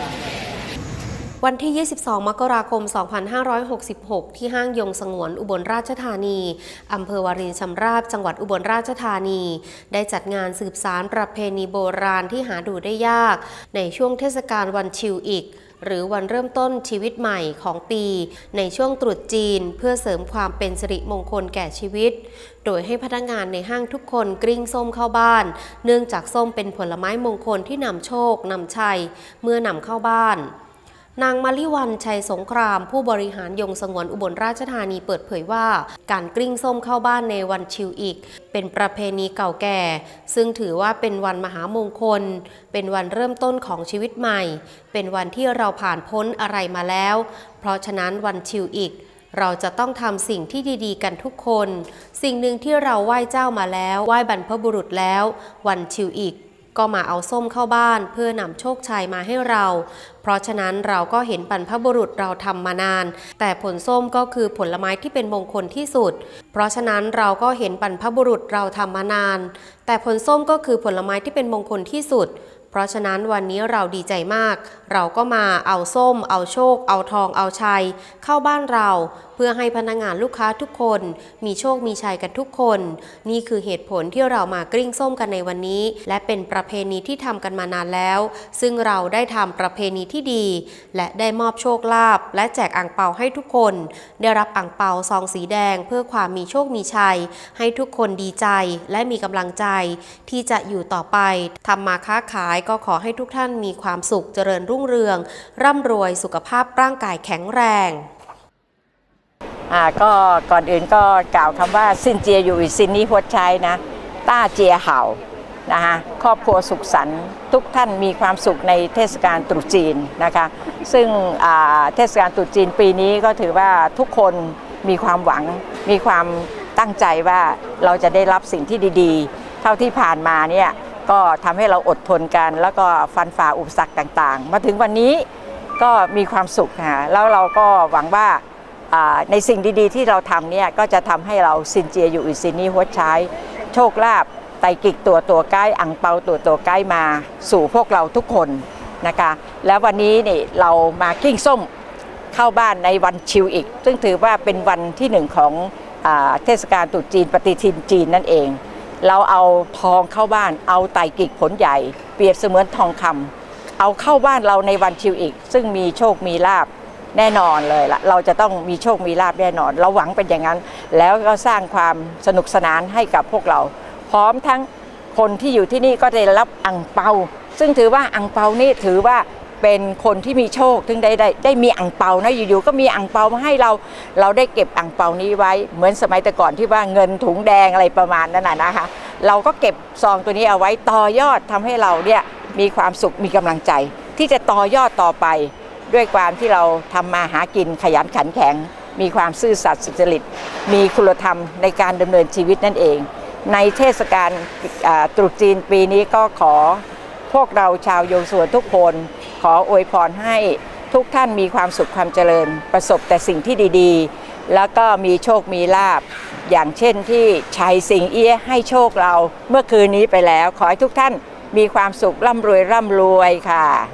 Gracias. วันที่ 22 มกราคม 2566 ที่ห้างยงสงวนอุบลราชธานี อำเภอวารินชำราบ จังหวัดอุบลราชธานี ได้จัดงานสืบสารประเพณีโบราณที่หาดูได้ยาก ในช่วงเทศกาลวันชิวอีกหรือวันเริ่มต้นชีวิตใหม่ของปี ในช่วงตรุษจีน เพื่อเสริมความเป็นสิริมงคลแก่ชีวิต โดยให้พนักงานในห้างทุกคนกริ้งส้มเข้าบ้าน เนื่องจากส้มเป็นผลไม้มงคลที่นำโชคนำชัย เมื่อนำเข้าบ้าน นางมาริวันชัยสงคราม ผู้บริหารยงสงวนอุบลราชธานีเปิดเผยว่า การกลิ้งส้มเข้าบ้านในวันชิวอีก เป็นประเพณีเก่าแก่ ซึ่งถือว่าเป็นวันมหามงคล เป็นวันเริ่มต้นของชีวิตใหม่ เป็นวันที่เราผ่านพ้นอะไรมาแล้ว เพราะฉะนั้นวันชิวอีกเราจะต้องทำสิ่งที่ดีๆ กันทุกคน สิ่งหนึ่งที่เราไหว้เจ้ามาแล้ว ไหว้บรรพบุรุษแล้ว วันชิวอีก ก็มาเอาส้มเข้าบ้านเพื่อนำโชคชัยมาให้เรา เพราะฉะนั้นเราก็เห็นบรรพบุรุษเราทำมานาน แต่ผลส้มก็คือผลไม้ที่เป็นมงคลที่สุด เพราะฉะนั้นเราก็เห็นบรรพบุรุษเราทำมานาน แต่ผลส้มก็คือผลไม้ที่เป็นมงคลที่สุด เพราะฉะนั้นวันนี้เราดีใจมาก เราก็มาเอาส้ม เอาโชค เอาทอง เอาชัย เข้าบ้านเรา พื่อให้พนักงานลูกค้าทุกคน มีโชคมีชัยกันทุกคน นี่คือเหตุผลที่เรามากริ้งส้มกันในวันนี้ และเป็นประเพณีที่ทำกันมานานแล้ว ซึ่งเราได้ทำประเพณีที่ดี และได้มอบโชคลาภและแจกอ่างเปาให้ทุกคน ได้รับอ่างเปาซองสีแดง เพื่อความมีโชคมีชัย ให้ทุกคนดีใจและมีกำลังใจ ที่จะอยู่ต่อไปทำมาค้าขายก็ขอให้ทุกท่านมีความสุขเจริญรุ่งเรือง ร่ำรวยสุขภาพร่างกายแข็งแรง อ่าก็ก่อนอื่นก็กล่าวคำว่าซินเจียอยู่อีซินนี้หัวใจนะต้าเจียเห่านะคะครอบครัวสุขสันต์ทุกท่านมีความสุขในเทศกาลตรุษจีนนะคะซึ่งเทศกาลตรุษจีนปีนี้ก็ถือว่าทุกคนมีความหวัง มีความตั้งใจว่าเราจะได้รับสิ่งที่ดีๆ เท่าที่ผ่านมาเนี่ยก็ทำให้เราอดทนกัน แล้วก็ฟันฝ่าอุปสรรคต่างๆ มาถึงวันนี้ก็มีความสุขค่ะแล้วเราก็หวังว่า ในสิ่งดีๆ ที่เราทำเนี่ยก็จะทำให้เราซินเจียอยู่อิซินีหัวใช้โชคลาภไตกิกตัวตัวใกล้อังเปาตัวตัวใกล้มาสู่พวกเราทุกคนนะคะ แล้ววันนี้นี่เรามากิ้งส้มเข้าบ้านในวันชิวอีก ซึ่งถือว่าเป็นวันที่หนึ่งของอเทศกาลตรุษจีนปฏิทินจีนนั่นเอง เราเอาทองเข้าบ้านเอาไตกิกผลใหญ่ เปรียบเสมือนทองคำเอาเข้าบ้านเราในวันชิวอีก ซึ่งมีโชคมีลาบ แน่นอนเลยละเราจะต้องมีโชคมีลาบแน่นอน เราหวังเป็นอย่างนั้น แล้วก็สร้างความสนุกสนานให้กับพวกเรา พร้อมทั้งคนที่อยู่ที่นี่ก็ได้รับอังเปา ซึ่งถือว่าอังเปานี่ถือว่าเป็นคนที่มีโชคถึงได้ได้ได้มีอังเปานะอยู่ๆก็มีอังเปามาให้เราเราได้เก็บอังเปานี้ไว้ เหมือนสมัยแต่ก่อนที่ว่าเงินถุงแดงอะไรประมาณนั้นนะนะคะ เราก็เก็บซองตัวนี้เอาไว้ต่อยอดทำให้เราเนี่ยมีความสุขมีกำลังใจ ที่จะต่อยอดต่อไป ด้วยความที่เราทำมาหากินขยันขันแข็ง มีความซื่อสัตย์สุจริต มีคุณธรรมในการดำเนินชีวิตนั่นเอง ในเทศกาลตรุษจีนปีนี้ก็ขอพวกเราชาวโยสวนทุกคน ขออวยพรให้ทุกท่านมีความสุขความเจริญ ประสบแต่สิ่งที่ดีๆ แล้วก็มีโชคมีลาบ อย่างเช่นที่ชัยสิงเอี้ยให้โชคเราเมื่อคืนนี้ไปแล้ว ขอให้ทุกท่านมีความสุขร่ำรวยร่ำรวยค่ะ